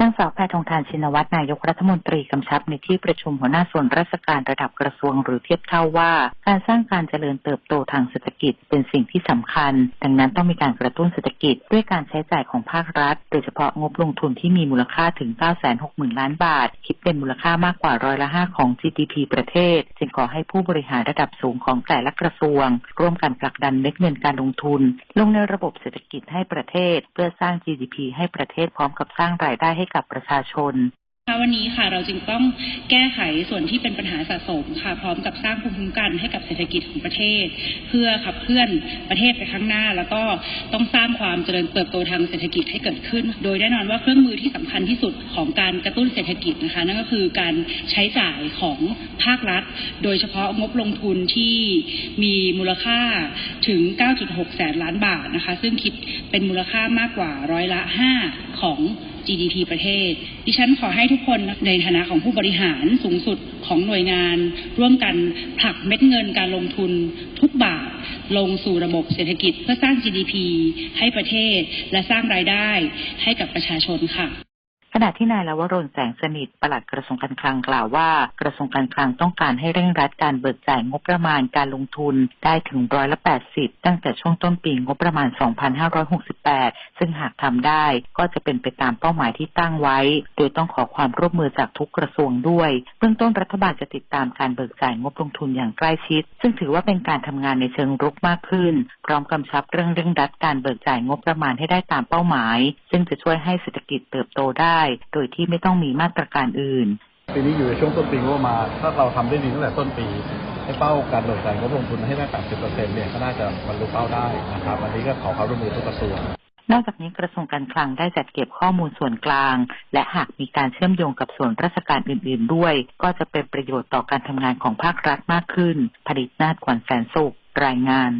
นางสาวแพทองทานชินวัตรนายกรัฐมนตรีกำชับในที่ประชุมหัวหน้าส่วนราชการระดับกระทรวงหรือเทียบเท่าว่า การสร้างการเจริญเติบโตทางเศรษฐกิจเป็นสิ่งที่สำคัญ ดังนั้นต้องมีการกระตุ้นเศรษฐกิจด้วยการใช้จ่ายของภาครัฐ โดยเฉพาะงบลงทุนที่มีมูลค่าถึง 960,000 ล้านบาท คิดเป็นมูลค่ามากกว่าร้อยละ 5 ของ GDP ประเทศ จึงขอให้ผู้บริหารระดับสูงของแต่ละกระทรวง ร่วมกันผลักดันเม็ดเงินการลงทุน ลงในระบบเศรษฐกิจให้ประเทศ เพื่อสร้าง GDP ให้ประเทศพร้อมกับสร้างรายได้ให้ให้กับประชาชนวันนี้ค่ะเราจึงต้องแก้ไขส่วนที่เป็นปัญหาสะสมค่ะ พร้อมกับสร้างภูมิคุ้มกันให้กับเศรษฐกิจของประเทศ เพื่อขับเคลื่อนประเทศไปข้างหน้า แล้วก็ต้องสร้างความเจริญเติบโตทางเศรษฐกิจให้เกิดขึ้น โดยแน่นอนว่าเครื่องมือที่สำคัญที่สุดของการกระตุ้นเศรษฐกิจนะคะ นั่นก็คือการใช้จ่ายของภาครัฐ โดยเฉพาะงบลงทุนที่มีมูลค่าถึง 9.6 แสนล้านบาทนะคะ ซึ่งคิดเป็นมูลค่ามากกว่าร้อยละ 5 ของ GDP ประเทศ ดิฉันขอให้ทุกคนในฐานะของผู้บริหารสูงสุดของหน่วยงาน ร่วมกันผลักเม็ดเงินการลงทุนทุกบาทลงสู่ระบบเศรษฐกิจเพื่อสร้าง GDP ให้ประเทศและสร้างรายได้ให้กับประชาชนค่ะ ขณะที่นายลวรนแสงสนิทปลัดกระทรวงการคลังกล่าวว่า กระทรวงการคลังต้องการให้เร่งรัดการเบิกจ่ายงบประมาณการลงทุนได้ถึงร้อยละ80ตั้งแต่ช่วงต้นปีงบประมาณ 2568 ซึ่งหากทำได้ก็จะเป็นไปตามเป้าหมายที่ตั้งไว้ โดยต้องขอความร่วมมือจากทุกกระทรวงด้วย เบื้องต้นรัฐบาลจะติดตามการเบิกจ่ายงบลงทุนอย่างใกล้ชิด ซึ่งถือว่าเป็นการทำงานในเชิงรุกมากขึ้น พร้อมกำชับเรื่องเร่งรัดการเบิกจ่ายงบประมาณให้ได้ตามเป้าหมาย ซึ่งจะช่วยให้เศรษฐกิจเติบโตได้โดยที่ไม่ต้องมีมาตรการอื่นปีนี้อยู่ในช่วงต้นปีงบมา ถ้าเราทำได้ดีตั้งแต่ต้นปี ให้เป้าการเบิกจ่ายงบลงทุนให้ได้80%เนี่ยก็น่าจะบรรลุเป้าได้นะครับอันนี้ก็ขอความร่วมมือทุกกระทรวงนอกจากนี้กระทรวงการคลังได้จัดเก็บข้อมูลส่วนกลาง และหากมีการเชื่อมโยงกับส่วนราชการอื่น ๆ ด้วย ก็จะเป็นประโยชน์ต่อการทำงานของภาครัฐมากขึ้นผลิตนาฏขวัญแสนสุขรายงาน